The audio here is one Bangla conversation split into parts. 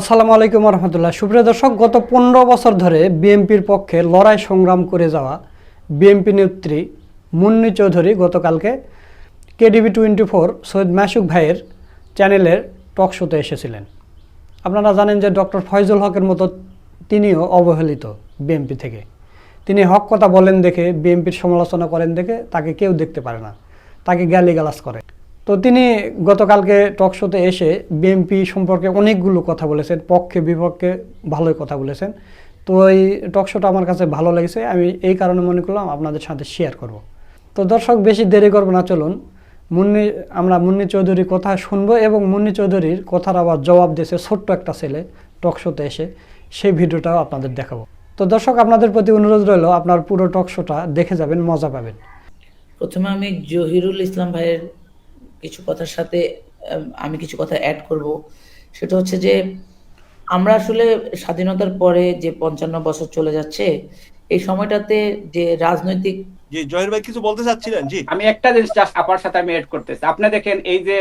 আসসালামু আলাইকুম রহমতুল্লাহ সুপ্রিয় দর্শক, গত পনেরো বছর ধরে বিএনপির পক্ষে লড়াই সংগ্রাম করে যাওয়া বিএনপি নেত্রী মুন্নি চৌধুরী গতকালকে KDB twenty four Syed Masuk ভাইয়ের চ্যানেলের টক শোতে এসেছিলেন। আপনারা জানেন যে ডক্টর ফয়জুল হকের মতো তিনিও অবহেলিত বিএনপি থেকে। তিনি হক কথা বলেন দেখে, বিএনপির সমালোচনা করেন দেখে তাকে কেউ দেখতে পারে না। তাকে গালিগালাজ করে। তো তিনি গতকালকে টক শোতে এসে বিএনপি সম্পর্কে অনেকগুলো কথা বলেছেন, পক্ষে, বিপক্ষে ভালোই কথা বলেছেন। তো এই টক শোটা আমার কাছে ভালো লেগেছে, আমি এই কারণে মনে করলাম আপনাদের সাথে শেয়ার করব। তো দর্শক, বেশি দেরি করব না, চলুন। মুন্নি, আমরা মুন্নি চৌধুরীর কথা শুনব এবং মুন্নি চৌধুরীর কথার আবার জবাব দিয়েছে ছোট্ট একটা ছেলে টক শোতে এসে, সেই ভিডিওটাও আপনাদের দেখাবো। তো দর্শক, আপনাদের প্রতি অনুরোধ রইল, আপনার পুরো টক শোটা দেখে যাবেন, মজা পাবেন। প্রথমে আমি জহিরুল ইসলাম ভাইয়ের কিছু কথার সাথে আমি কিছু কথা অ্যাড করব। সেটা হচ্ছে যে আমরা আসলে স্বাধীনতার পরে যে পঞ্চান্ন বছর চলে যাচ্ছে এই সময়টাতে যে রাজনৈতিক জি জহির ভাই কিছু বলতে চাচ্ছিলেন? জি। আমি একটা জিনিস জাস্ট আপার সাথে আমি এড করতেছি। আপনি দেখেন এই যে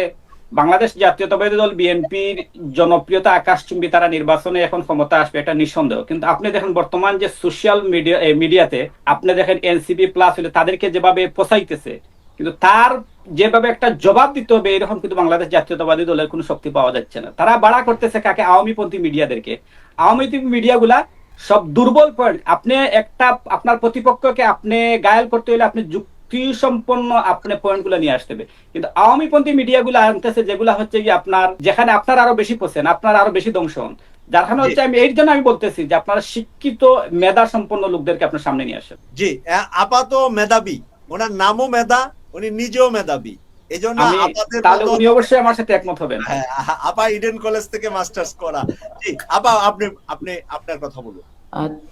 বাংলাদেশ জাতীয়তাবাদী দল বিএনপির জনপ্রিয়তা আকাশচুম্বী তারা নির্বাচনে এখন ক্ষমতা আসবে এটা নিঃসন্দেহ। কিন্তু আপনি দেখেন বর্তমান যে সোশ্যাল মিডিয়া মিডিয়াতে আপনি দেখেন এনসিপি প্লাস হলে তাদেরকে যেভাবে পোষাইতেছে কিন্তু তার যেভাবে একটা জবাব দিতে হবে এরকম কিন্তু বাংলাদেশ জাতীয়তাবাদী দলের কোনো শক্তি পাওয়া যাচ্ছে না। তারা বাড়া করতেছে কাকে? আওয়ামীপন্থী মিডিয়াদেরকে। আওয়ামী মিডিয়াগুলা সব দুর্বল পয়েন্ট। আপনি একটা আপনার প্রতিপক্ষকে আপনি গায়াল করতে হলে আপনি যুক্তি সম্পন্ন আপনি পয়েন্টগুলো নিয়ে আসতে হবে। কিন্তু আওয়ামীপন্থী মিডিয়াগুলো আনতেছে যেগুলো হচ্ছে কি আপনার যেখানে আপনার আরও বেশি পোষেন আপনার আরও বেশি ধ্বংস হন। যার কারণে হচ্ছে আমি এর জন্য আমি বলতেছি যে আপনারা শিক্ষিত মেধা সম্পন্ন লোকদেরকে আপনার সামনে নিয়ে আসেন। জি আ- আপা তো মেধাবী। ওনার নামও মেধা উনি নিজেও মেধাবী। এই জন্য আমি আপাদের তাহলে মতো- উনি অবশ্যই আমার সাথে একমত হবেন। হ্যাঁ, আপা ইডেন কলেজ থেকে মাস্টার্স করা। জি আপা আপনি আপনি আপনার কথা বলুন।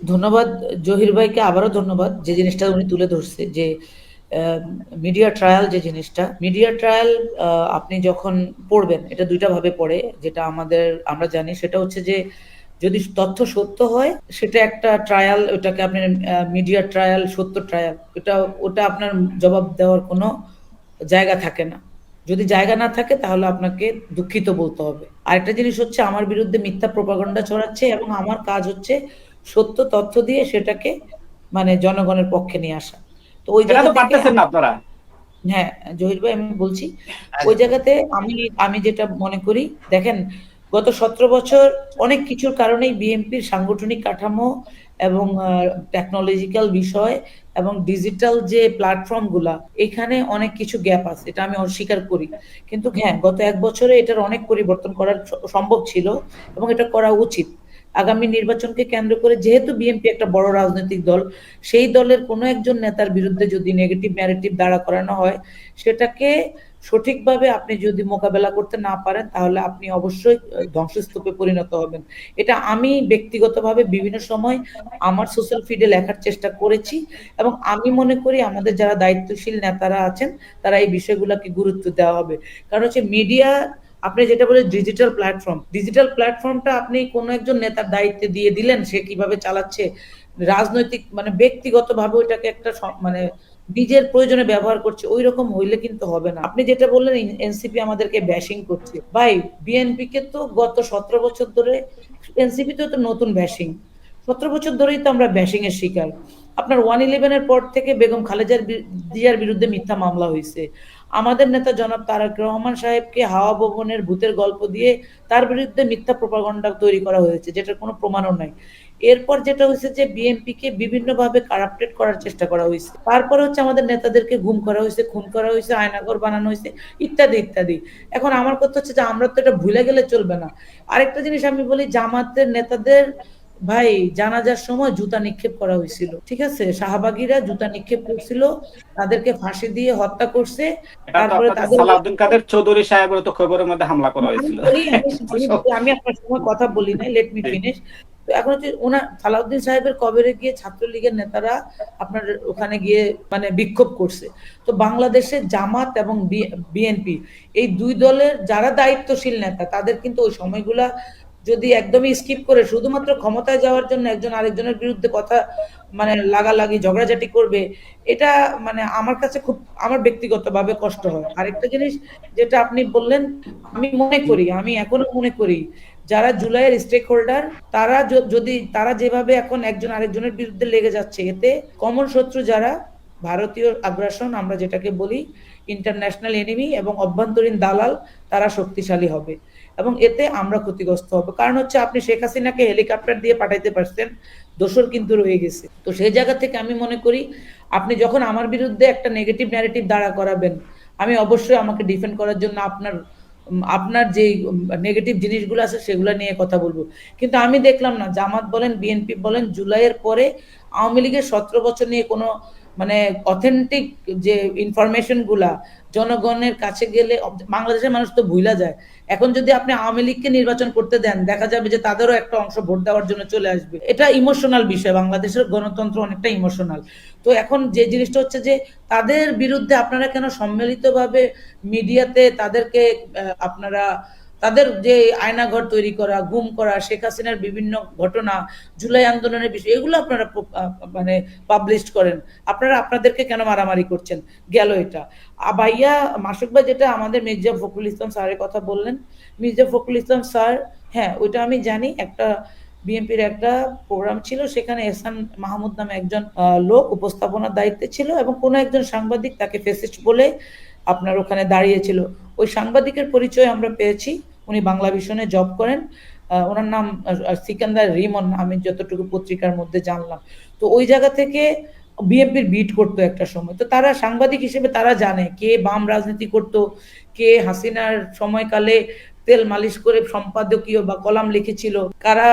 ধন্যবাদ। জহির ভাইকে আবারও ধন্যবাদ যে জিনিসটা উনি তুলে ধরছে যে মিডিয়া ট্রায়াল যে জিনিসটা। মিডিয়া ট্রায়াল আপনি যখন পড়বেন এটা দুইটা ভাবে পড়ে যেটা আমাদের আমরা জানি। সেটা হচ্ছে যে যদি তথ্য সত্য হয় সেটা একটা ট্রায়াল ওটাকে আপনি মিডিয়া ট্রায়াল সত্য ট্রায়াল ওটা ওটা আপনার জবাব দেওয়ার কোনো জায়গা থাকে না। যদি জায়গা না থাকে তাহলে আপনাকে দুঃখিত বলতে হবে। আরেকটা জিনিস হচ্ছে আমার বিরুদ্ধে মিথ্যা প্রপাগন্ডা ছড়াচ্ছে এবং আমার কাজ হচ্ছে সত্য তথ্য দিয়ে সেটাকে মানে জনগণের পক্ষে নিয়ে আসা। তো ওই এটা জায়গা পারতেছেন না আপনারা। হ্যাঁ জহির ভাই আমি বলছি ওই জায়গাতে আমি আমি যেটা মনে করি দেখেন গত সতেরো বছর অনেক কিছুর কারণেই বিএনপির সাংগঠনিক কাঠামো এবং টেকনোলজিক্যাল বিষয় এবং ডিজিটাল যে প্ল্যাটফর্মগুলা, এখানে অনেক কিছু গ্যাপ আছে, এটা আমি অস্বীকার করি। কিন্তু হ্যাঁ গত এক বছরে এটার অনেক পরিবর্তন করার সম্ভব ছিল এবং এটা করা উচিত। আগামী নির্বাচনকে কেন্দ্র করে যেহেতু বিএনপি একটা বড় রাজনৈতিক দল, সেই দলের কোনো একজন নেতার বিরুদ্ধে যদি নেগেটিভ ন্যারেটিভ দাঁড়া করানো হয়, সেটাকে সঠিকভাবে আপনি যদি মোকাবেলা করতে না পারেন, তাহলে আপনি অবশ্যই ধ্বংসস্তূপে পরিণত হবেন। এটা আমি ব্যক্তিগতভাবে বিভিন্ন সময় আমার সোশ্যাল ফিডে লেখার চেষ্টা করেছি এবং আমি মনে করি আমাদের যারা দায়িত্বশীল নেতারা আছেন, তারা এই বিষয়গুলোকে গুরুত্ব দেওয়া হবে। কারণ হচ্ছে মিডিয়া আপনি যেটা বলে ডিজিটাল প্ল্যাটফর্ম ডিজিটাল প্ল্যাটফর্মটা আপনি কোনো একজন নেতার দায়িত্বে দিয়ে দিলেন, সে কীভাবে চালাচ্ছে? রাজনৈতিক মানে ব্যক্তিগতভাবে ওইটাকে একটা মানে নিজের প্রয়োজনে ব্যবহার করছে ওই রকম হইলে কিন্তু হবে না। আপনি যেটা বললেন এনসিপি আমাদেরকে ব্যাশিং করছে। ভাই বিএনপি কে তো গত সতেরো বছর ধরে এনসিপি তো নতুন ব্যাশিং সতেরো বছর ধরেই তো আমরা ব্যাশিং এর শিকার। আপনার ওয়ান ইলেভেনের পর থেকে বেগম খালেজার জিয়ার বিরুদ্ধে মিথ্যা মামলা হয়েছে আমাদের নেতা জনাব তারেক রহমান সাহেবকে হাওয়া ভবনের ভূতের গল্প দিয়ে তার বিরুদ্ধে মিথ্যা প্রপাগন্ডা তৈরি করা হয়েছে, যেটার কোনো প্রমাণও নাই। এরপর যেটা হয়েছে যে বিএনপি কে বিভিন্ন ভাবে কারাপ্টেড করার চেষ্টা করা হয়েছে। তারপরে হচ্ছে আমাদের নেতাদেরকে গুম করা হয়েছে খুন করা হয়েছে আয়নাঘর বানানো হয়েছে ইত্যাদি ইত্যাদি। এখন আমার কথা হচ্ছে যে আমরা তো এটা ভুলে গেলে চলবে না। আরেকটা জিনিস আমি বলি জামাতের নেতাদের ভাই জানাজার সময় জুতা নিক্ষেপ করা হয়েছিল ঠিক আছে? শাহবাগীরা জুতা নিক্ষেপ করছিল তাদেরকে ফাঁসি দিয়ে হত্যা করছে তারপরে তাদের সালাউদ্দিন কাদের চৌধুরী সাহেবের তো খবরের মধ্যে হামলা করা আমি হয়েছিল। আমি আপনার সময় কথা বলি নাই লেট মি ফিনিশ তো এখন হচ্ছে ওনার সালাউদ্দিন সাহেবের কবরে গিয়ে ছাত্রলীগের নেতারা আপনার ওখানে গিয়ে মানে বিক্ষোভ করছে। তো বাংলাদেশে জামাত এবং বিএনপি এই দুই দলের যারা দায়িত্বশীল নেতা, তাদের কিন্তু ওই সময়গুলা যদি একদমই স্কিপ করে শুধুমাত্র ক্ষমতায় যাওয়ার জন্য একজন আরেকজনের বিরুদ্ধে কথা মানে লাগালাগি, ঝগড়াঝাটি করবে, এটা মানে আমার কাছে খুব, আমার ব্যক্তিগতভাবে কষ্ট হয়। আরেকটা জিনিস যেটা আপনি বললেন, আমি মনে করি, আমি এখনও মনে করি, যারা জুলাইয়ের স্টেক হোল্ডার তারা যদি, তারা যেভাবে এখন একজন আরেকজনের বিরুদ্ধে লেগে যাচ্ছে, এতে কমন শত্রু যারা, ভারতীয় আগ্রাসন, আমরা যেটাকে বলি ইন্টারন্যাশনাল এনিমি এবং অভ্যন্তরীণ দালাল, তারা শক্তিশালী হবে। এবং এতে আমরা ক্ষতিগ্রস্ত হব। কারণ হচ্ছে আপনি শেখ হাসিনাকে হেলিকপ্টার দিয়ে পাঠাইতে পারছেন দোসর কিন্তু রয়ে গেছে। তো সেই জায়গা থেকে আমি মনে করি, আপনি যখন আমার বিরুদ্ধে একটা নেগেটিভ ন্যারেটিভ দাঁড়া করাবেন, আমি অবশ্যই আমাকে ডিফেন্ড করার জন্য আপনার আপনার যে নেগেটিভ জিনিসগুলো আছে সেগুলো নিয়ে কথা বলব। কিন্তু আমি দেখলাম না, জামাত বলেন বিএনপি বলেন, জুলাইয়ের পরে আওয়ামী লীগের সতেরো বছর নিয়ে কোনো মানে অথেন্টিক যে ইনফরমেশনগুলা জনগণের কাছে গেলে বাংলাদেশের মানুষ তো ভুলা যায়। এখন যদি আপনি আওয়ামী লীগকে নির্বাচন করতে দেন, দেখা যাবে যে তাদেরও একটা অংশ ভোট দেওয়ার জন্য চলে আসবে। এটা ইমোশনাল বিষয়, বাংলাদেশের গণতন্ত্র অনেকটা ইমোশনাল। তো এখন যে জিনিসটা হচ্ছে যে তাদের বিরুদ্ধে আপনারা কেন সম্মিলিতভাবে মিডিয়াতে তাদেরকে আপনারা তাদের যে আয়নাঘর তৈরি করা, গুম করা, শেখ হাসিনার বিভিন্ন ঘটনা, জুলাই আন্দোলনের বিষয়, এগুলো আপনারা মানে পাবলিশ করেন। আপনারা আপনাদেরকে কেন মারামারি করছেন? গেল এটা। ভাইয়া, মাসুক ভাই যেটা আমাদের মির্জা ফখরুল ইসলাম স্যারের কথা বললেন, মির্জা ফখরুল ইসলাম স্যার হ্যাঁ ওইটা আমি জানি, একটা বিএনপির একটা প্রোগ্রাম ছিল, সেখানে এহসান মাহমুদ নামে একজন লোক উপস্থাপনার দায়িত্বে ছিল এবং কোনো একজন সাংবাদিক তাকে ফেসিস্ট বলে আপনার ওখানে দাঁড়িয়েছিল। ওই সাংবাদিকের পরিচয় আমরা পেয়েছি। উনি বাংলা ভিশনে জব করেন। ওনার নাম সিকান্দার রিমন আমি যতটুকু পত্রিকার মধ্যে জানলাম। তো ওই জায়গা থেকে বিএনপির বিট করতো একটা সময়। তো তারা সাংবাদিক হিসেবে তারা জানে কে বাম রাজনীতি করতো, কে হাসিনার সময়কালে তেল মালিশ করে সম্পাদকীয় বা কলাম লিখেছিল। কারা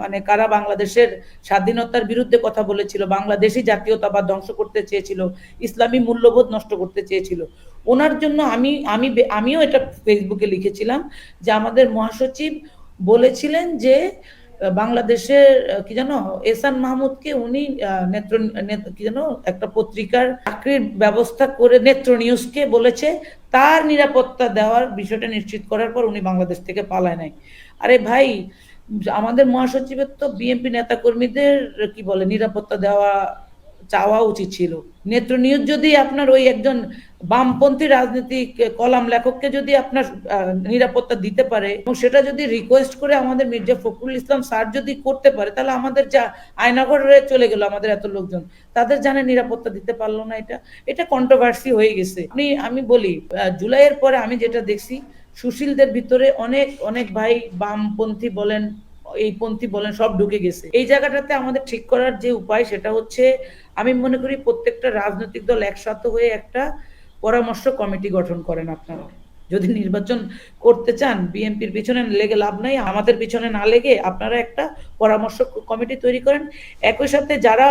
মানে কারা বাংলাদেশের স্বাধীনতার বিরুদ্ধে কথা বলেছিল, বাংলাদেশি জাতীয়তাবাদ ধ্বংস করতে চেয়েছিল, ইসলামী মূল্যবোধ নষ্ট করতে চেয়েছিল। ওনার জন্য আমি আমি আমিও এটা ফেসবুকে লিখেছিলাম যে আমাদের মহাসচিব বলেছিলেন যে বাংলাদেশের কি জানো এসান মাহমুদকে উনি নেত্র, নেত- কি জানো একটা পত্রিকার চাকরির ব্যবস্থা করে নেত্র নিউজকে বলেছে, তার নিরাপত্তা দেওয়ার বিষয়টা নিশ্চিত করার পর উনি বাংলাদেশ থেকে পালায় নাই। আরে ভাই, আমাদের মহাসচিবের তো বিএনপি নেতাকর্মীদের, কি বলে, নিরাপত্তা দেওয়া, চাওয়া উচিত ছিল। নেত্র নিউজ যদি আপনার ওই একজন বামপন্থী রাজনীতিক কলাম লেখককে যদি আপনার নিরাপত্তা দিতে পারে এবং সেটা যদি রিকোয়েস্ট করে আমাদের মির্জা ফখরুল ইসলাম স্যার যদি করতে পারে, তাহলে আমাদের যা আয়নাঘরে চলে গেল আমাদের এত লোকজন। তাদের জানে নিরাপত্তা দিতে পারল না এটা। এটা কন্ট্রোভার্সি হয়ে গেছে। আপনি আমি বলি জুলাইয়ের পরে আমি যেটা দেখছি, সুশীলদের ভিতরে অনেক অনেক ভাই বামপন্থী বলেন, এই পন্থী বলেন, সব ঢুকে গেছে। এই জায়গাটাতে আমাদের ঠিক করার যে উপায় সেটা হচ্ছে, আমি মনে করি প্রত্যেকটা রাজনৈতিক দল একসাথে হয়ে একটা পরামর্শ কমিটি গঠন করেন আপনারা। যদি নির্বাচন করতে চান, বিএনপির পিছনে লেগে লাভ নাই, আমাদের পিছনে না লেগে আপনারা একটা পরামর্শ কমিটি তৈরি করেন। একই সাথে যারা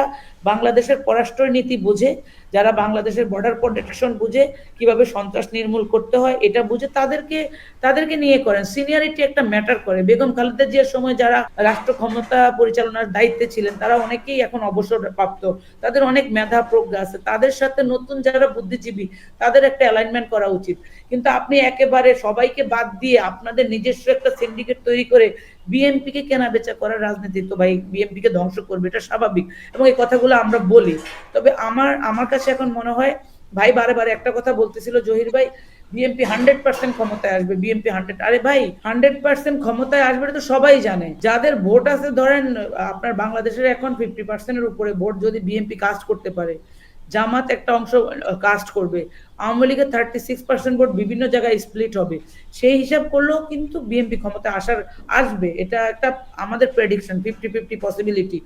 বাংলাদেশের পররাষ্ট্র নীতি বুঝে যারা বাংলাদেশের বর্ডার প্রোটেকশন বুঝে কীভাবে সন্ত্রাস নির্মূল করতে হয়, এটা বুঝে তাদেরকে তাদেরকে নিয়ে করেন। সিনিয়রিটি একটা ম্যাটার করে। বেগম খালেদা জিয়ার সময় যারা রাষ্ট্র ক্ষমতা পরিচালনার দায়িত্বে ছিলেন, তারা অনেকেই এখন অবসর প্রাপ্ত তাদের অনেক মেধা প্রজ্ঞা আছে। তাদের সাথে নতুন যারা বুদ্ধিজীবী, তাদের একটা অ্যালাইনমেন্ট করা উচিত। কিন্তু আপনি একেবারে সবাইকে বাদ দিয়ে আপনাদের নিজস্ব একটা সিন্ডিকেট তৈরি করে বিএনপি কে কেনা বেচা করার রাজনীতি তো ভাই বিএনপি কে ধ্বংস করবে, এটা স্বাভাবিক। এবং এই কথাগুলো আমরা বলি। তবে আমার আমার কাছে এখন মনে হয়, ভাই বারে বারে একটা কথা বলতেছিল জহির ভাই বিএনপি হান্ড্রেড পার্সেন্ট ক্ষমতায় আসবে বিএনপি হান্ড্রেড আরে ভাই হান্ড্রেড পার্সেন্ট ক্ষমতায় আসবে তো সবাই জানে। যাদের ভোট আছে ধরেন, আপনার বাংলাদেশের এখন ফিফটি পার্সেন্টের উপরে ভোট যদি বিএনপি কাজ করতে পারে জামাত একটা অংশ কাস্ট করবে। আওয়ামী লীগের থার্টি সিক্স পার্সেন্ট ভোট বিভিন্ন জায়গায় স্প্লিট হবে। সেই হিসাব করলেও কিন্তু বিএনপি ক্ষমতা আসার, আসবে। এটা একটা আমাদের প্রেডিকশন ফিফটি ফিফটি পসিবিলিটি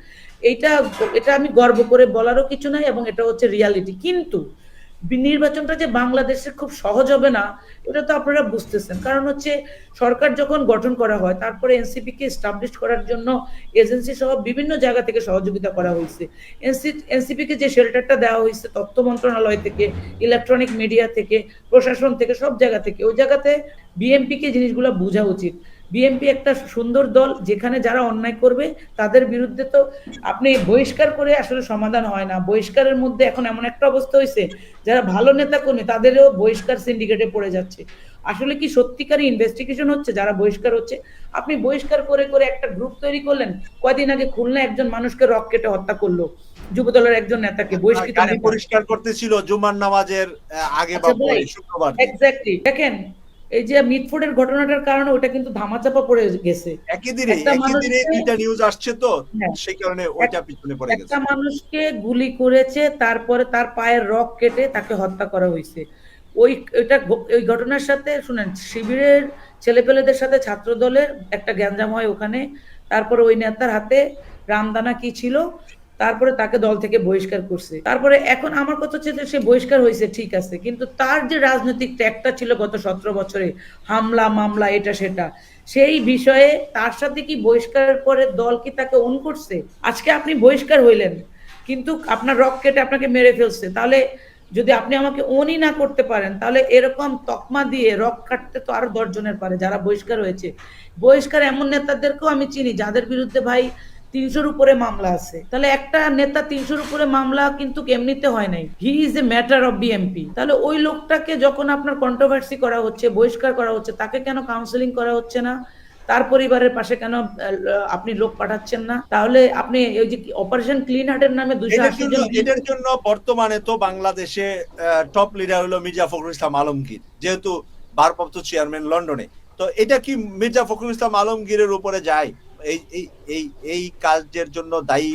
এইটা, এটা আমি গর্ব করে বলারও কিছু নাই এবং এটা হচ্ছে রিয়ালিটি কিন্তু নির্বাচনটা যে বাংলাদেশে খুব সহজ হবে না, এটা তো আপনারা বুঝতেছেন। কারণ হচ্ছে সরকার যখন গঠন করা হয়, তারপরে এনসিপি কে এস্টাবলিশ করার জন্য এজেন্সি সহ বিভিন্ন জায়গা থেকে সহযোগিতা করা হয়েছে। এনসিপি কে যে শেল্টারটা দেওয়া হয়েছে, তথ্য মন্ত্রণালয় থেকে ইলেকট্রনিক মিডিয়া থেকে, প্রশাসন থেকে, সব জায়গা থেকে, ওই জায়গাতে বিএমপি কে জিনিসগুলো বোঝা উচিত। বিএনপি একটা সুন্দর দল যেখানে যারা অন্যায় করবে তাদের বিরুদ্ধে তো আপনি বহিষ্কার করে আসলে সমাধান হয় না। বহিষ্কারের মধ্যে এখন এমন একটা অবস্থা হয়েছে যারা ভালো নেতা কর্মী তাদেরও বহিষ্কার সিন্ডিকেটে পড়ে যাচ্ছে। আসলে কি সত্যিকারই ইনভেস্টিগেশন হচ্ছে যারা বহিষ্কার হচ্ছে? আপনি বহিষ্কার করে করে একটা গ্রুপ তৈরি করলেন কয়দিন আগে খুলনা একজন মানুষকে রক কেটে হত্যা করল যুবদলের একজন নেতাকে বহিষ্কৃত পরিষ্কার করতেছিল জুমার নামাজের আগে বা আচ্ছা ভাই, শুক্রবার এক্স্যাক্টলি দেখেন এই যে মিটফোর্ডের ঘটনাটার কারণে ওটা কিন্তু ধামাচাপা পড়ে গেছে। একই দিনে একই দিনে দুইটা নিউজ আসছে তো হ্যাঁ। সেই কারণে ওইটা পিছনে পড়ে গেছে। একটা মানুষকে গুলি করেছে তারপরে তার পায়ের রক কেটে তাকে হত্যা করা হয়েছে। ওই ওইটা ঘ- ওই ঘটনার সাথে শুনেন শিবিরের ছেলেপেলেদের সাথে ছাত্র দলের একটা গ্যাঞ্জাম হয় ওখানে তারপরে ওই নেতার হাতে রামদানা কি ছিল? তারপরে তাকে দল থেকে বহিষ্কার করছে। তারপরে এখন আমার কথা হচ্ছে সে বহিষ্কার হয়েছে, ঠিক আছে। কিন্তু তার যে রাজনৈতিক ট্যাগটা ছিল গত সতেরো বছরে, হামলা, মামলা, এটা, সেটা, সেই বিষয়ে তার সাথে কি বহিষ্কারের পরে দল কি তাকে অন করছে? আজকে আপনি বহিষ্কার হইলেন, কিন্তু আপনার রক কেটে আপনাকে মেরে ফেলছে। তাহলে যদি আপনি আমাকে অনই না করতে পারেন, তাহলে এরকম তকমা দিয়ে রক কাটতে তো আরও দশজনের পারে যারা বহিষ্কার হয়েছে। বহিষ্কার এমন নেতাদেরকেও আমি চিনি, যাদের বিরুদ্ধে ভাই তিনশোর উপরে মামলা আছে। তাহলে একটা নেতা তিনশোর উপরে মামলা কিন্তু এমনিতে হয় নাই। He is a matter of BMP তাহলে ওই লোকটাকে যখন আপনার কন্ট্রোভার্সি করা হচ্ছে বহিষ্কার করা হচ্ছে তাকে কেন কাউন্সেলিং করা হচ্ছে না? তার পরিবারের পাশে কেন আপনি লোক পাঠাচ্ছেন না? তাহলে আপনি ওই যে অপারেশন ক্লিন হার্টের নামে দুশো আশি জন জন্য বর্তমানে তো বাংলাদেশে টপ লিডার হলো মির্জা ফখরুল ইসলাম আলমগীর যেহেতু ভারপ্রাপ্ত চেয়ারম্যান লন্ডনে তো এটা কি মির্জা ফখরুল ইসলাম আলমগীরের উপরে যায়? এই এই এই কাজের জন্য দায়ী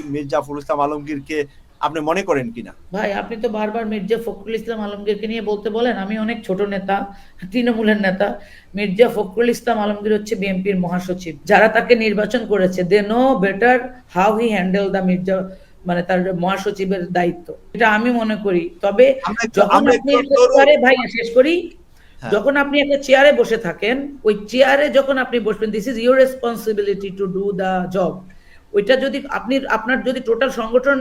ইসলাম আলমগীরকে আপনি মনে করেন কিনা? ভাই আপনি তো বারবার মির্জা ফখরুল ইসলাম আলমগীরকে নিয়ে বলতে বলেন আমি অনেক ছোট নেতা তৃণমূলের নেতা। মির্জা ফখরুল ইসলাম আলমগীর হচ্ছে বিএনপির মহাসচিব। যারা তাকে নির্বাচন করেছে they know better how he handle the Mirza মানে তার মহাসচিবের দায়িত্ব। এটা আমি মনে করি। তবে যখন আপনি ভাই শেষ করি। যখন আপনি একটা চেয়ারে বসে থাকেন ওই চেয়ারে যখন আপনি বসবেন this is your responsibility to do the job ওইটা যদি আপনি আপনার যদি টোটাল সংগঠন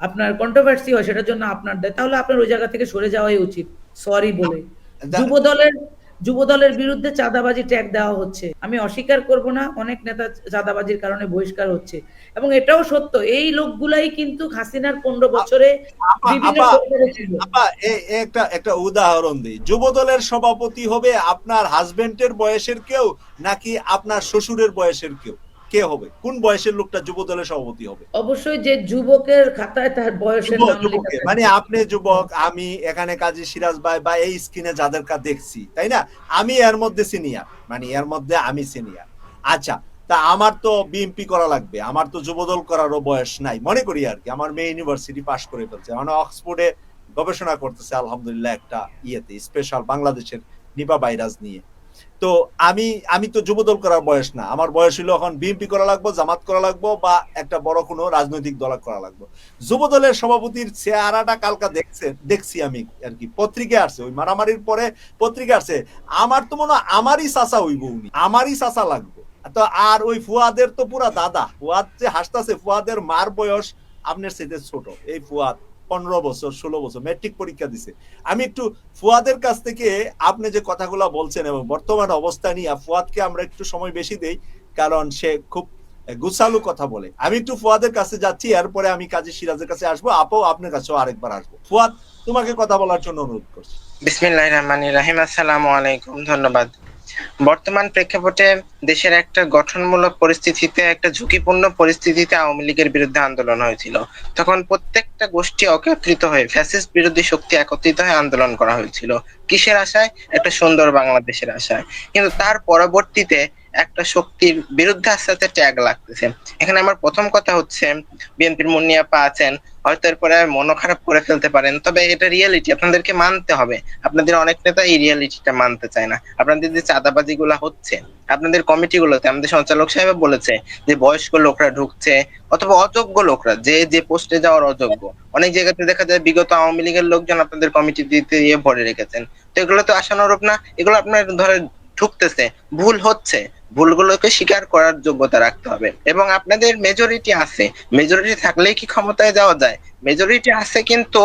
আপনার কন্ট্রোভার্সি হয় সেটার জন্য আপনার দেয় তাহলে আপনার ওই জায়গা থেকে সরে যাওয়াই উচিত। সরি বলে। যুব দলের যুব দলের বিরুদ্ধে চাঁদাবাজি ট্যাগ দেওয়া হচ্ছে। আমি অস্বীকার করব না অনেক নেতা চাঁদাবাজির কারণে বহিষ্কার হচ্ছে। এবং এটাও সত্য এই লোকগুলাই কিন্তু হাসিনার পনেরো বছরে একটা একটা উদাহরণ দিই। যুব দলের সভাপতি হবে আপনার হাজবেন্ডের বয়সের কেউ নাকি আপনার শ্বশুরের বয়সের কেউ? কে হবে? কোন বয়সের লোকটা যুব দলের সভাপতি হবে? অবশ্যই যে যুবকের খাতায় তার বয়সের। মানে আপনি যুবক আমি এখানে কাজী সিরাজ ভাই বা এই স্ক্রিনে যাদের কা দেখছি তাই না? আমি এর মধ্যে সিনিয়র। মানে এর মধ্যে আমি সিনিয়র। আচ্ছা তা আমার তো বিএমপি করা লাগবে। আমার তো যুবদল করারও বয়স নাই। মনে করি আর কি। আমার মেয়ে ইউনিভার্সিটি পাশ করে ফেলছে। মানে অক্সফোর্ডে গবেষণা করতেছে আলহামদুলিল্লাহ একটা ইয়েতে স্পেশাল বাংলাদেশের নিপা ভাইরাস নিয়ে। তো আমি আমি তো যুবদল করার বয়স না। আমার বয়স হলো এখন বিএনপি করা লাগবো, জামাত করা লাগবো বা একটা বড় কোনো রাজনৈতিক দল করা লাগবো। যুব দলের সভাপতির চেহারাটা কালকা দেখছে, দেখছি আমি আর কি। পত্রিকায় আসছে, ওই মারামারির পরে পত্রিকা আসছে। আমার তো মনে হয় আমারই চাচা হইব উনি, আমারই চাচা লাগবো। তো আর ওই ফুয়াদের তো পুরা দাদা, ফুয়াদ যে হাসতাছে, ফুয়াদের মার বয়স আপনার সাথে ছোট, এই ফুয়াদ। পনেরো বছর, ষোলো বছর ম্যাট্রিক পরীক্ষা দিছে। আমি একটু ফুয়াদের কাছ থেকে আপনি যে কথাগুলো বলছেন এবং বর্তমান অবস্থা নিয়ে ফুয়াদকে আমরা একটু সময় বেশি দেই, কারণ সে খুব গুছালু কথা বলে। আমি একটু ফুয়াদের কাছে যাচ্ছি, এরপরে আমি কাজী সিরাজের কাছে আসব আপও আপনার কাছেও আরেকবার আসব। ফুয়াদ, তোমাকে কথা বলার জন্য অনুরোধ করছি। বিসমিল্লাহ রহমান রাহিম, আসসালামু আলাইকুম, ধন্যবাদ। বর্তমান প্রেক্ষাপটে দেশের একটা গঠনমূলক পরিস্থিতিতে, একটা ঝুঁকিপূর্ণ পরিস্থিতিতে আওয়ামী লীগের বিরুদ্ধে আন্দোলন হয়েছিল। তখন প্রত্যেকটা গোষ্ঠী একত্রিত হয়ে ফ্যাসিস্ট বিরোধী শক্তি একত্রিত হয়ে আন্দোলন করা হয়েছিল। কিসের আশায়? একটা সুন্দর বাংলাদেশের আশায়। কিন্তু তার পরবর্তীতে একটা শক্তির বিরুদ্ধে আস্তে আস্তে ট্যাগ লাগতেছে। এখানে আমার প্রথম কথা হচ্ছে, বিএনপির মুন্নিয়াপা আছেন হয়তো এরপরে মনো খারাপ করে ফেলতে পারেন। তবে এটা রিয়েলিটি আপনাদেরকে মানতে হবে। আপনাদের অনেক নেতা এই রিয়েলিটিটা মানতে চায় না। আপনাদের যে চাঁদাবাজি গুলা হচ্ছে, আপনাদের কমিটি গুলোতে আমাদের সঞ্চালক সাহেব বলেছে যে বয়স্ক লোকরা ঢুকছে অথবা অযোগ্য লোকরা, যে যে পোস্টে যাওয়ার অযোগ্য। অনেক জায়গাতে দেখা যায় বিগত আওয়ামী লীগের লোকজন আপনাদের কমিটি দিতে দিয়ে ভরে রেখেছেন। তো এগুলো তো আশানুরূপ না। এগুলো আপনার ধরে ঢুকতেছে ভুল হচ্ছে। ভুলগুলোকে স্বীকার করার যোগ্যতা রাখতে হবে। এবং আপনাদের মেজরিটি আছে। মেজরিটি থাকলেই কি ক্ষমতায় যাওয়া যায়? মেজরিটি আছে কিন্তু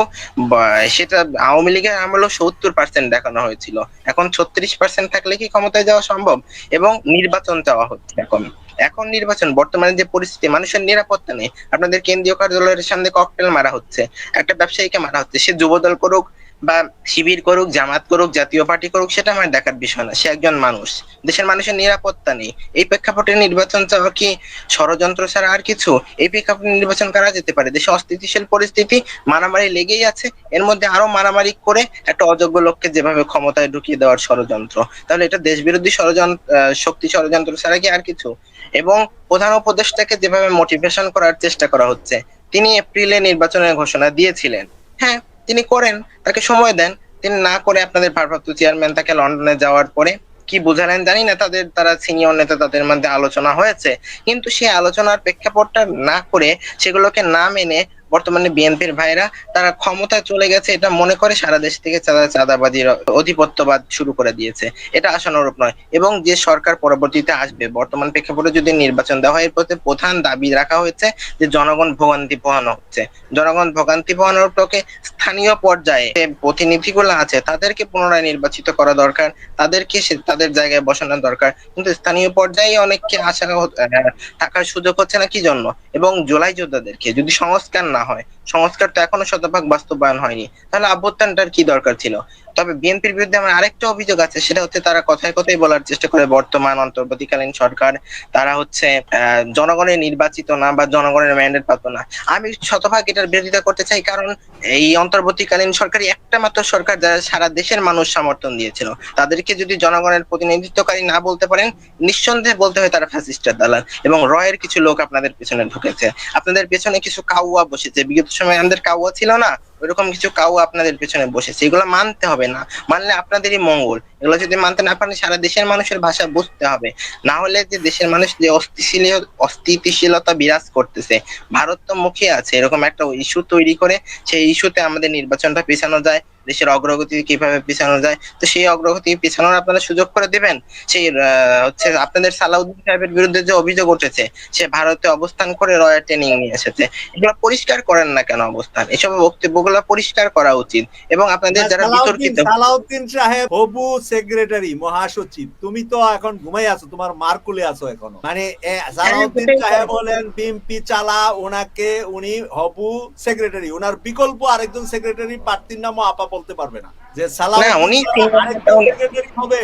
সেটা আওয়ামী লীগের আমলেও সত্তর পার্সেন্ট দেখানো হয়েছিল। এখন ছত্রিশ পার্সেন্ট থাকলে কি ক্ষমতায় যাওয়া সম্ভব? এবং নির্বাচন চাওয়া হচ্ছে এখন। এখন নির্বাচন, বর্তমানে যে পরিস্থিতি, মানুষের নিরাপত্তা নেই। আপনাদের কেন্দ্রীয় কার্যালয়ের সামনে ককটেল মারা হচ্ছে। একটা ব্যবসায়ীকে মারা হচ্ছে। সে যুবদল করুক বা শিবির করুক, জামাত করুক, জাতীয় পার্টি করুক, সেটা আমার দেখার বিষয় না। সে একজন মানুষ। দেশের মানুষের নিরাপত্তা নেই। এই প্রেক্ষাপটে নির্বাচন চাওয়া কি ষড়যন্ত্র ছাড়া আর কিছু? এই প্রেক্ষাপটে নির্বাচন করা যেতে পারে। দেশে অস্থিতিশীল পরিস্থিতি, মারামারি লেগেই আছে। এর মধ্যে আরও মারামারি করে একটা অযোগ্য লোককে যেভাবে ক্ষমতায় ঢুকিয়ে দেওয়ার ষড়যন্ত্র। তাহলে এটা দেশ বিরোধী ষড়যন্ত্র শক্তি ষড়যন্ত্র ছাড়া কি আর কিছু? এবং প্রধান উপদেষ্টাকে যেভাবে মোটিভেশন করার চেষ্টা করা হচ্ছে, তিনি এপ্রিলে নির্বাচনের ঘোষণা দিয়েছিলেন। হ্যাঁ তিনি করেন, তাকে সময় দেন। তিনি না করে আপনাদের ভারপ্রাপ্ত চেয়ারম্যান তাকে লন্ডনে যাওয়ার পরে কি বোঝালেন জানি না, তাদের তারা সিনিয়র নেতা তাদের মধ্যে আলোচনা হয়েছে। কিন্তু সেই আলোচনার প্রেক্ষাপটটা না করে সেগুলোকে না মেনে বর্তমানে বিএনপির ভাইরা, তারা ক্ষমতায় চলে গেছে, এটা মনে করে সারা দেশ থেকে চাঁদা, চাঁদাবাজির অধিপত্যবাদ শুরু করে দিয়েছে। এটা আশানুরূপ নয়। এবং যে সরকার পরবর্তীতে আসবে, বর্তমান প্রেক্ষাপটে যদি নির্বাচন দেওয়া হয় এর প্রতি প্রধান দাবি রাখা হয়েছে যে জনগণ ভোগান্তি পোহানো হচ্ছে। জনগণ ভোগান্তি পোহানোর পক্ষে স্থানীয় পর্যায়ে প্রতিনিধিগুলো আছে, তাদেরকে পুনরায় নির্বাচিত করা দরকার। তাদেরকে তাদের জায়গায় বসানো দরকার। কিন্তু স্থানীয় পর্যায়ে অনেককে আশা থাকার সুযোগ হচ্ছে না, কি জন্য? এবং জোলাই যোদ্ধাদেরকে যদি সংস্কার না হয়। সংস্কার তো এখনও শতভাগ বাস্তবায়ন হয়নি। তাহলে অভ্যুত্থানটার কি দরকার ছিল? তবে বিএনপির বিরুদ্ধে আমার আরেকটা অভিযোগ আছে, সেটা হচ্ছে তারা কথায় কথায় বলার চেষ্টা করে বর্তমান, অন্তর্বর্তীকালীন সরকার। তারা হচ্ছে জনগণের নির্বাচিত না বা জনগণের ম্যান্ডেট পাত না। আমি শতভাগ এটার বিরোধিতা করতে চাই, কারণ এই অন্তর্বর্তীকালীন সরকারই একটা মাত্র সরকার যারা সারা দেশের মানুষ সমর্থন দিয়েছিল। তাদেরকে যদি জনগণের প্রতিনিধিত্বকারী না বলতে পারেন, নিঃসন্দেহে বলতে হয় তারা ফ্যাসিস্টের দালাল এবং রয়ের কিছু লোক আপনাদের পেছনে ঢুকেছে। আপনাদের পেছনে কিছু কাউয়া বসেছে। বিগত সময় আমাদের কাউয়া ছিল না ওইরকম কিছু কাউ আপনাদের পেছনে বসেছে। এগুলো মানতে হবে না। মানলে আপনাদেরই মঙ্গল। এগুলো যদি মানতে না পারেন সারা দেশের মানুষের ভাষা বুঝতে হবে। না হলে যে দেশের মানুষ যে অস্থিতিশীল অস্থিতিশীলতা বিরাজ করতেছে ভারত তো মুখে আছে এরকম একটা ইস্যু তৈরি করে সেই ইস্যুতে আমাদের নির্বাচনটা পেছানো যায় দেশের অগ্রগতি কীভাবে পেছানো যায়। তো সেই অগ্রগতি পেছানোর আপনারা সুযোগ করে দিবেন। সেই হচ্ছে আপনাদের সালাউদ্দিন সাহেবের বিরুদ্ধে যে অভিযোগ উঠেছে সে ভারতে অবস্থান করে রয়্যাল ট্রেনিং নিয়ে এসেছে। এগুলো পরিষ্কার করেন না কেন অবস্থান? এসব বক্তব্যগুলো পরিষ্কার করা উচিত। এবং আপনাদের যারা বিতর্কিত সালাউদ্দিন সাহেব হবু সেক্রেটারি মহাসচিব তুমি তো এখন ঘুমাই আছো তোমার মার্কুলে আছো এখনও। মানে সালাউদ্দিন সাহেব হলেন বিএমপি চালা ওনাকে উনি হবু সেক্রেটারি ওনার বিকল্প আরেকজন সেক্রেটারি প্রার্থীর নামও আপা বলতে পারবে না। যে হবে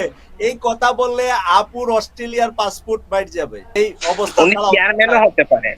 এই কথা বললে আপুর অস্ট্রেলিয়ার পাসপোর্ট বাইট যাবে। এই অবস্থা। হতে পারে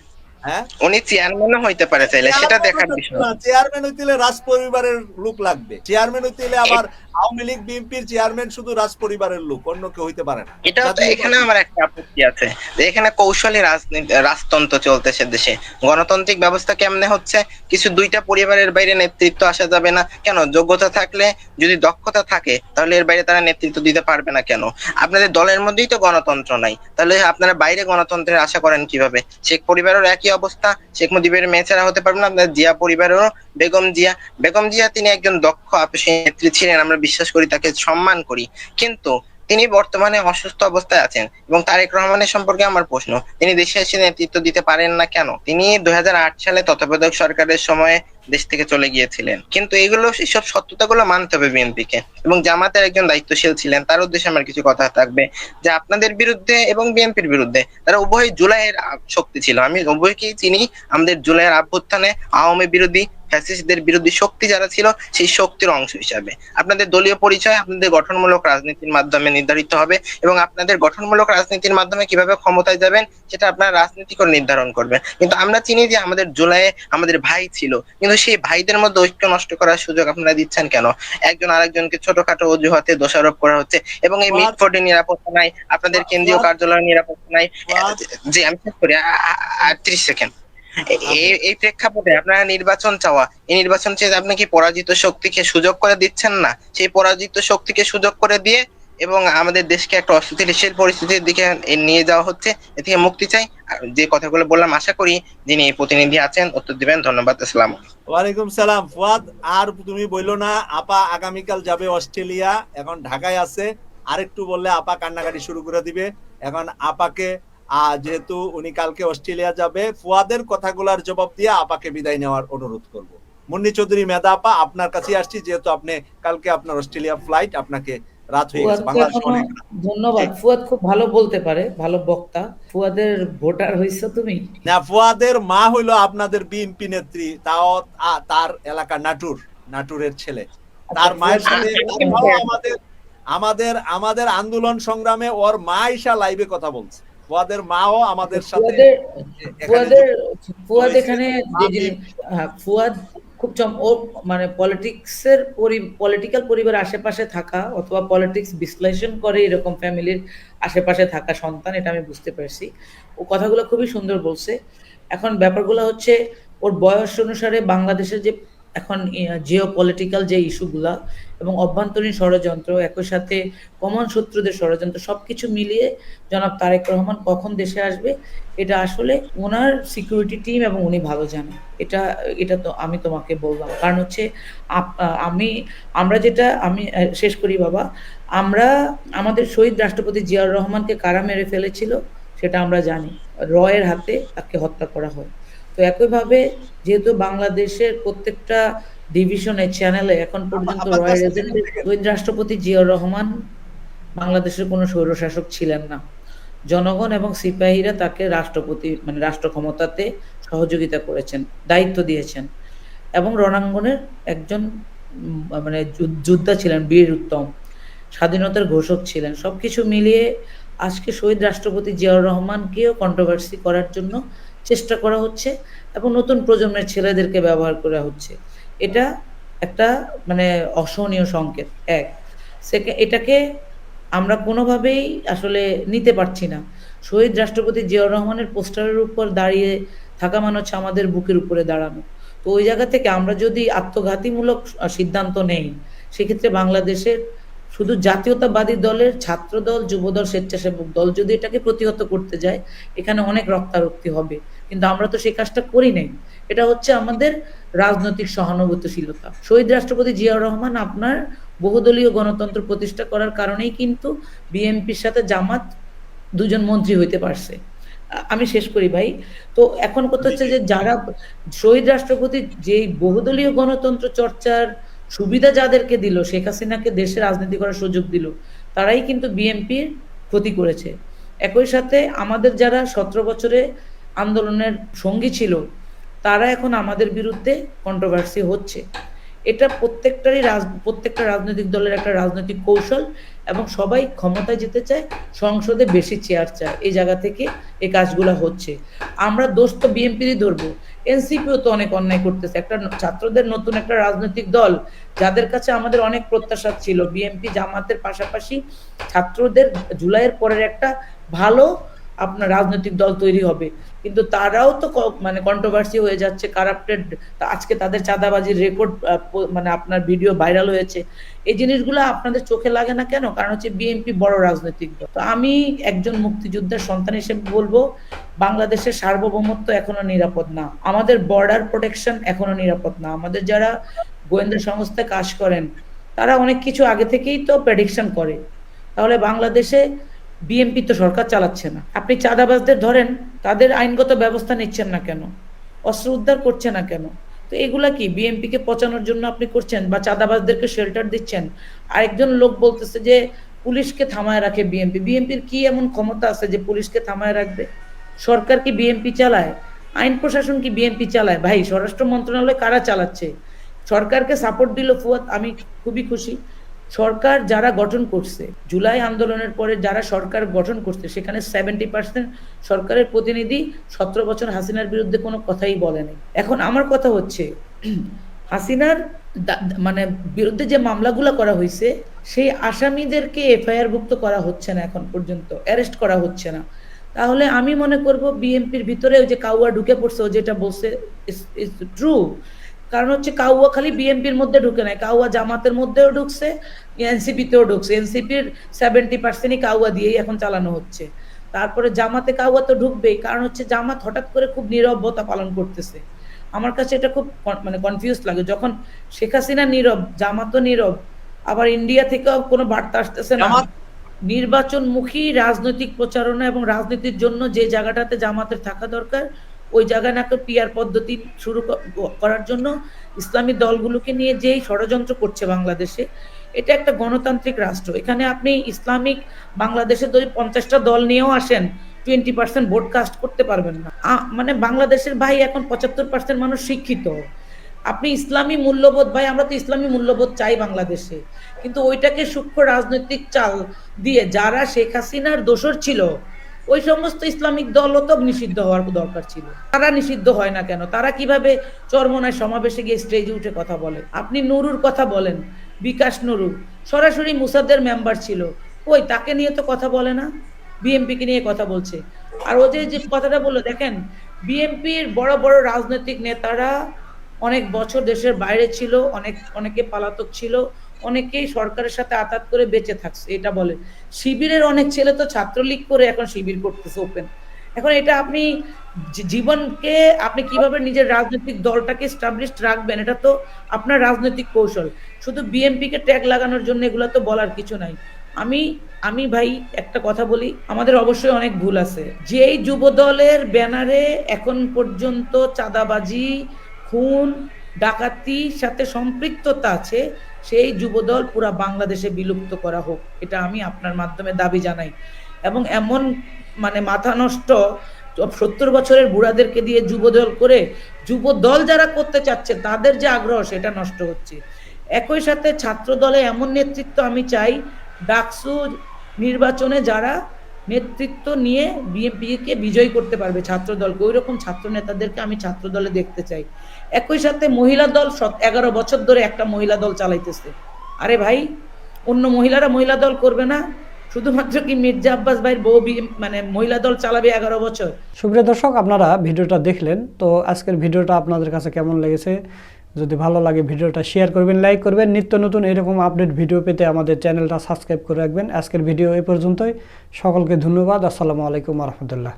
উনি চেয়ারম্যানও হইতে পারে চাইলে সেটা দেখার বিষয়। চেয়ারম্যান হইতে রাজ পরিবারের লোক লাগবে। চেয়ারম্যান হইতে আবার আওয়ামী লীগ বিএনপির চেয়ারম্যান শুধু রাজ পরিবারের লোক অন্য কেউ হইতে পারে না। এটা এখানে আমার একটা আপত্তি আছে যে এখানে কৌশলী রাজনীতি রাজতন্ত্র চলতেছে দেশে। গণতান্ত্রিক ব্যবস্থা কেমনে হচ্ছে? কিছু দুইটা পরিবারের বাইরে নেতৃত্ব আসা যাবে না। কেন? যোগ্যতা থাকলে যদি দক্ষতা থাকে তাহলে এর বাইরে তারা নেতৃত্ব দিতে পারবে না কেন? আপনাদের দলের মধ্যেই তো গণতন্ত্র নাই। তাহলে আপনারা বাইরে গণতন্ত্রের আশা করেন কীভাবে? শেখ পরিবারের একই অবস্থা। শেখ মুজিবের মেয়ে ছাড়া হতে পারবে না। জিয়া পরিবারেরও বেগম জিয়া। বেগম জিয়া তিনি একজন দক্ষ আপসী নেত্রী ছিলেন, আমরা বিশ্বাস করি, তাকে সম্মান করি। কিন্তু তিনি বর্তমানে অসুস্থ অবস্থায় আছেন এবং তারেক রহমানের সম্পর্কে আমার প্রশ্ন, তিনি দেশে এসে নেতৃত্ব দিতে পারেন না কেন? তিনি দু হাজার আট সালে তত্ত্বাবধায়ক সরকারের সময় দেশ থেকে চলে গিয়েছিলেন। কিন্তু এগুলো এসব সত্যতাগুলো মানতে হবে বিএনপিকে। এবং জামাতের একজন দায়িত্বশীল ছিলেন, তার উদ্দেশ্যে আমার কিছু কথা থাকবে। যে আপনাদের বিরুদ্ধে এবং বিএনপির বিরুদ্ধে, তারা উভয় জুলাইয়ের শক্তি ছিল। আমি উভয়কেই চিনি, আমাদের জুলাইয়ের অভ্যুত্থানে আওয়ামী বিরোধী, ফ্যাসিস্টদের শক্তি যারা ছিল, সেই শক্তির অংশ হিসাবে। আপনাদের দলীয় পরিচয়, আপনাদের গঠনমূলক রাজনীতির মাধ্যমে নির্ধারিত হবে এবং আপনাদের গঠনমূলক রাজনীতির মাধ্যমে কীভাবে ক্ষমতায় যাবেন, সেটা আপনারা রাজনীতি করে নির্ধারণ করবেন। কিন্তু আমরা চিনি যে আমাদের জুলাইয়ে আমাদের ভাই ছিল। কিন্তু সেই ভাইদের মধ্যে ঐক্য নষ্ট করার সুযোগ আপনারা দিচ্ছেন কেন একজন আরেকজনকে ছোটখাটো অজুহাতে দোষারোপ করা হচ্ছে এবং এই? মিটফোর্ডের নিরাপত্তা নাই আপনাদের কেন্দ্রীয়? কার্যালয়ের নিরাপত্তা নাই? জি আমি শেষ করি আটত্রিশ সেকেন্ড এই এই প্রেক্ষাপটে আপনারা নির্বাচন চাওয়া এই নির্বাচন চেয়ে আপনি কি পরাজিত শক্তিকে সুযোগ করে দিচ্ছেন না সেই পরাজিত শক্তিকে সুযোগ করে দিয়ে এবং আমাদের দেশকে একটা অস্থিতিশীল পরিস্থিতির দিকে নিয়ে যাওয়া হচ্ছে। এ থেকে মুক্তি চাই। যে কথাগুলো বললাম, আশা করি যিনি প্রতিনিধি আছেন, উত্তর দিবেন। ধন্যবাদ, আসসালাম ওয়ালাইকুম সালাম। ফুয়াদ, আর তুমি বইলো না, আপা আগামীকাল যাবে অস্ট্রেলিয়া। এখন ঢাকায় আছে। আরেকটু বললে আপা কান্নাকাটি শুরু করে দিবে। এখন আপাকে যেহেতু উনি কালকে অস্ট্রেলিয়া যাবে, ফুয়াদের কথাগুলার জবাব দিয়ে আপাকে বিদায় নেওয়ার অনুরোধ করব। মুন্নি চৌধুরী, মেধা আপা, আপনার কাছে আসছি। যেহেতু আপনি কালকে আপনার অস্ট্রেলিয়া ফ্লাইট আপনাকে রাত হয়ে গেছে বাংলাদেশ অনেক ধন্যবাদ। ফুয়াদ খুব ভালো বলতে পারে ভালো বক্তা। ফুয়াদের ভোটার হইছো তুমি? না ফুয়াদের মা হইল আপনাদের বিএনপি নেত্রী তাও তার এলাকা নাটুর নাটুরের ছেলে। তার আচ্ছা, মায়ের সাথে আমাদের আমাদের আমাদের আন্দোলন সংগ্রামে ওর মা ঈশা লাইভে কথা বলছে। ওদের মাও আমাদের সাথে ফুয়াদের ফুয়াদ এখানে হ্যাঁ, ফুয়াদ খুব চম, ও মানে পলিটিক্সের পরি পলিটিক্যাল পরিবার আশেপাশে থাকা অথবা পলিটিক্স বিশ্লেষণ করে এরকম ফ্যামিলির আশেপাশে থাকা সন্তান, এটা আমি বুঝতে পারছি। ও কথাগুলো খুবই সুন্দর বলছে। এখন ব্যাপারগুলো হচ্ছে, ওর বয়স অনুসারে বাংলাদেশের যে এখন জিও পলিটিক্যাল যে ইস্যুগুলা এবং অভ্যন্তরীণ ষড়যন্ত্র, একই সাথে কমন শত্রুদের ষড়যন্ত্র, সবকিছু মিলিয়ে জনাব তারেক রহমান কখন দেশে আসবে, এটা আসলে ওনার সিকিউরিটি টিম এবং উনি ভালো জানেন এটা এটা তো আমি তোমাকে বললাম। কারণ হচ্ছে আমি, আমরা যেটা, আমি শেষ করি বাবা, আমরা, আমাদের শহীদ রাষ্ট্রপতি জিয়াউর রহমানকে কারা মেরে ফেলেছিল, সেটা আমরা জানি। রয়ের হাতে তাকে হত্যা করা হয়। তো একইভাবে যেহেতু বাংলাদেশের প্রত্যেকটা ডিভিশনে চ্যানেলে এখন পর্যন্ত এজেন্টে রাষ্ট্রপতি জিয়াউর রহমান বাংলাদেশের কোনো স্বৈরশাসক ছিলেন না। জনগণ এবং সিপাহীরা তাকে রাষ্ট্রপতি মানে রাষ্ট্র ক্ষমতাতে সহযোগিতা করেছেন দায়িত্ব দিয়েছেন। এবং রণাঙ্গনের একজন মানে যোদ্ধা ছিলেন বীর উত্তম। স্বাধীনতার ঘোষক ছিলেন। সবকিছু মিলিয়ে আজকে শহীদ রাষ্ট্রপতি জিয়াউর রহমানকেও কন্ট্রোভার্সি করার জন্য চেষ্টা করা হচ্ছে এবং নতুন প্রজন্মের ছেলেদেরকে ব্যবহার করা হচ্ছে। এটা একটা মানে অসহনীয় সংকেত, এক। সেকে- এটাকে আমরা কোনোভাবেই আসলে নিতে পারছি না। শহীদ রাষ্ট্রপতি জিয়াউর রহমানের পোস্টারের উপর দাঁড়িয়ে থাকা মানে হচ্ছে আমাদের বুকের উপরে দাঁড়ানো। তো ওই জায়গা থেকে আমরা যদি আত্মঘাতীমূলক সিদ্ধান্ত নেই, সেক্ষেত্রে বাংলাদেশের শুধু জাতীয়তাবাদী দলের ছাত্র দল যুবদল, স্বেচ্ছাসেবক দল যদি এটাকে প্রতিহত করতে যায়, এখানে অনেক রক্তারক্তি হবে। কিন্তু আমরা তো সেই কাজটা করি নাই। এটা হচ্ছে আমাদের রাজনৈতিক সহানুভূতিশীলতা। শহীদ রাষ্ট্রপতি জিয়াউর রহমান আপনার বহুদলীয় গণতন্ত্র প্রতিষ্ঠা করার কারণেই কিন্তু বিএনপির সাথে জামাত দুজন মন্ত্রী হইতে পারছে। আমি শেষ করি ভাই। তো এখন কথা হচ্ছে যে যারা শহীদ রাষ্ট্রপতি যেই বহুদলীয় গণতন্ত্র চর্চার সুবিধা যাদেরকে দিল, শেখ হাসিনাকে দেশে রাজনীতি করার সুযোগ দিল, তারাই কিন্তু বিএনপির ক্ষতি করেছে। একই সাথে আমাদের যারা সতেরো বছরে আন্দোলনের সঙ্গী ছিল, তারা এখন আমাদের বিরুদ্ধে কন্ট্রোভার্সি হচ্ছে। এটা প্রত্যেকটারই রাজ, প্রত্যেকটা রাজনৈতিক দলের একটা রাজনৈতিক কৌশল এবং সবাই ক্ষমতায় যেতে চায়, সংসদে বেশি চেয়ার চায়, এই জায়গা থেকে এই কাজগুলো হচ্ছে। আমরা দোষ তো বিএনপিরই ধরবো, এনসিপিও তো অনেক অন্যায় করতেছে। একটা ছাত্রদের নতুন একটা রাজনৈতিক দল, যাদের কাছে আমাদের অনেক প্রত্যাশা ছিল, বিএনপি জামাতের পাশাপাশি ছাত্রদের জুলাইয়ের পরের একটা ভালো আপনার রাজনৈতিক দল তৈরি হবে। কিন্তু তারাও তো মানে কন্ট্রোভার্সি হয়ে যাচ্ছে কারাপ্টেড আজকে তাদের চাঁদাবাজির রেকর্ড মানে আপনার ভিডিও ভাইরাল হয়েছে। এই জিনিসগুলো আপনাদের চোখে লাগে না কেন? কারণ হচ্ছে বিএনপি বড় রাজনৈতিক দল। তো আমি একজন মুক্তিযোদ্ধার সন্তান হিসেবে বলব, বাংলাদেশের সার্বভৌমত্ব এখনও নিরাপদ না। আমাদের বর্ডার প্রোটেকশন এখনও নিরাপদ না। আমাদের যারা গোয়েন্দা সংস্থায় কাজ করেন, তারা অনেক কিছু আগে থেকেই তো প্রেডিকশন করে। তাহলে বাংলাদেশে বিএনপি তো সরকার চালাচ্ছে না। আপনি চাঁদাবাজদের ধরেন, তাদের আইনগত ব্যবস্থা নিচ্ছেন না কেন? অস্ত্র উদ্ধার করছে না কেন? তো এগুলা কি বিএনপি কে পচানোর জন্য আপনি করছেন বা চাঁদাবাজদেরকে শেল্টার দিচ্ছেন? আরেকজন লোক বলতেছে যে, পুলিশকে থামায় রাখে বিএনপি। বিএনপির কি এমন ক্ষমতা আছে যে পুলিশকে থামায় রাখবে? সরকার কি বিএনপি চালায়? আইন প্রশাসন কি বিএনপি চালায়? ভাই, স্বরাষ্ট্র মন্ত্রণালয় কারা চালাচ্ছে? সরকারকে সাপোর্ট দিল ফুয়াদ, আমি খুবই খুশি। সরকার যারা গঠন করছে, জুলাই আন্দোলনের পরে যারা সরকার গঠন করছে, সেখানে সেভেন্টি পার্সেন্ট সরকারের প্রতিনিধি সতেরো বছর হাসিনার বিরুদ্ধে কোনো কথাই বলেনি। এখন আমার কথা হচ্ছে, হাসিনার মানে বিরুদ্ধে যে মামলাগুলো করা হয়েছে, সেই আসামিদেরকে এফআইআর ভুক্ত করা হচ্ছে না এখন পর্যন্ত, অ্যারেস্ট করা হচ্ছে না। তাহলে আমি মনে করব বিএনপির ভিতরে যে কাউয়া ঢুকে পড়ছে, ও যেটা বলছে ইজ ট্রু কারণ হচ্ছে কাউয়া খালি বিএনপির মধ্যে ঢুকে নাই কাউয়া জামাতের মধ্যেও ঢুকছে এনসিপিতেও ঢুকছে এনসিপির সেভেন্টি পার্সেন্টই কাউয়া দিয়েই এখন চালানো হচ্ছে। তারপরে জামাতে কাউয়া তো ঢুকবেই কারণ হচ্ছে জামাত হঠাৎ করে খুব নীরবতা পালন করতেছে। আমার কাছে এটা খুব মানে কনফিউজ লাগে যখন শেখ হাসিনা নীরব জামাতও নীরব আবার ইন্ডিয়া থেকেও কোনো বার্তা আসতেছে না। নির্বাচনমুখী রাজনৈতিক প্রচারণা এবং রাজনীতির জন্য যে জায়গাটাতে জামাতের থাকা দরকার ওই জায়গায় নাকি পিয়ার পদ্ধতি শুরু করার জন্য ইসলামী দলগুলোকে নিয়ে যেই ষড়যন্ত্র করছে বাংলাদেশে, এটা একটা গণতান্ত্রিক রাষ্ট্র। এখানে আপনি ইসলামিক বাংলাদেশে যদি পঞ্চাশটা দল নিয়েও আসেন টোয়েন্টি পার্সেন্ট ভোট কাস্ট করতে পারবেন না। মানে বাংলাদেশের ভাই এখন পঁচাত্তর পার্সেন্ট মানুষ শিক্ষিত। আপনি ইসলামী মূল্যবোধ, ভাই, আমরা তো ইসলামী মূল্যবোধ চাই বাংলাদেশে। কিন্তু ওইটাকে সূক্ষ্ম রাজনৈতিক চাল দিয়ে যারা শেখ হাসিনার দোষর ছিল ওই সমস্ত ইসলামিক দলও তো নিষিদ্ধ হওয়ার দরকার ছিল। তারা নিষিদ্ধ হয় না কেন? তারা কীভাবে চরমনায় সমাবেশে গিয়ে স্টেজে উঠে কথা বলে? আপনি নুরুর কথা বলেন, বিকাশ নুরু। সরাসরি মুসাদের মেম্বার ছিল। ওই তাকে নিয়ে তো কথা বলে না? বিএমপিকে নিয়ে কথা বলছে। আর ও যে যে কথাটা বলল, দেখেন বিএমপির বড় বড় রাজনৈতিক নেতারা অনেক বছর দেশের বাইরে ছিল, অনেক, অনেকে পালাতক ছিল। অনেকেই সরকারের সাথে আতাত করে বেঁচে থাকছে, এটা বলে শিবিরের অনেক ছেলে তো ছাত্রলীগ করে এখন শিবির করতেছে ওপেন এখন এটা আপনি জীবনকে আপনি কীভাবে নিজের রাজনৈতিক দলটাকে স্টাবলিশড রাখবেন, এটা তো আপনার রাজনৈতিক কৌশল। শুধু বিএমপি কে ট্যাগ লাগানোর জন্য এগুলো তো বলার কিছু নাই। আমি আমি ভাই একটা কথা বলি, আমাদের অবশ্যই অনেক ভুল আছে। যেই যুব দলের ব্যানারে এখন পর্যন্ত চাঁদাবাজি, খুন, ডাকাতির সাথে সম্পৃক্ততা আছে সেই যুবদল পুরা বাংলাদেশে বিলুপ্ত করা হোক, এটা আমি আপনার মাধ্যমে দাবি জানাই। এবং এমন মানে মাথা নষ্ট সত্তর বছরের বুড়াদেরকে দিয়ে যুবদল করে, যুবদল যারা করতে চাচ্ছে, তাদের যে আগ্রহ, সেটা নষ্ট হচ্ছে। একই সাথে ছাত্র দলে এমন নেতৃত্ব আমি চাই, ডাকসু নির্বাচনে যারা নেতৃত্ব নিয়ে বিএনপিকে বিজয় করতে পারবে ছাত্র দলকে ওই রকম ছাত্র নেতাদেরকে আমি ছাত্র দলে দেখতে চাই। একই সাথে মহিলা দল এগারো বছর ধরে একটা মহিলা দল চালাইতেছে। আরে ভাই, অন্য মহিলারা মহিলা দল করবে না। শুধুমাত্র কি মির্জা আব্বাস ভাইয়ের বউ মানে মহিলা দল চালাবে এগারো বছর? সুপ্রিয় দর্শক, আপনারা ভিডিওটা দেখলেন, তো আজকের ভিডিওটা আপনাদের কাছে কেমন লেগেছে? যদি ভালো লাগে ভিডিওটা শেয়ার করবেন লাইক করবেন। নিত্য নতুন এরকম আপডেট ভিডিও পেতে আমাদের চ্যানেলটা সাবস্ক্রাইব করে রাখবেন। আজকের ভিডিও এই পর্যন্তই। সকলকে ধন্যবাদ। আসসালামু আলাইকুম রহমতুল্লাহ।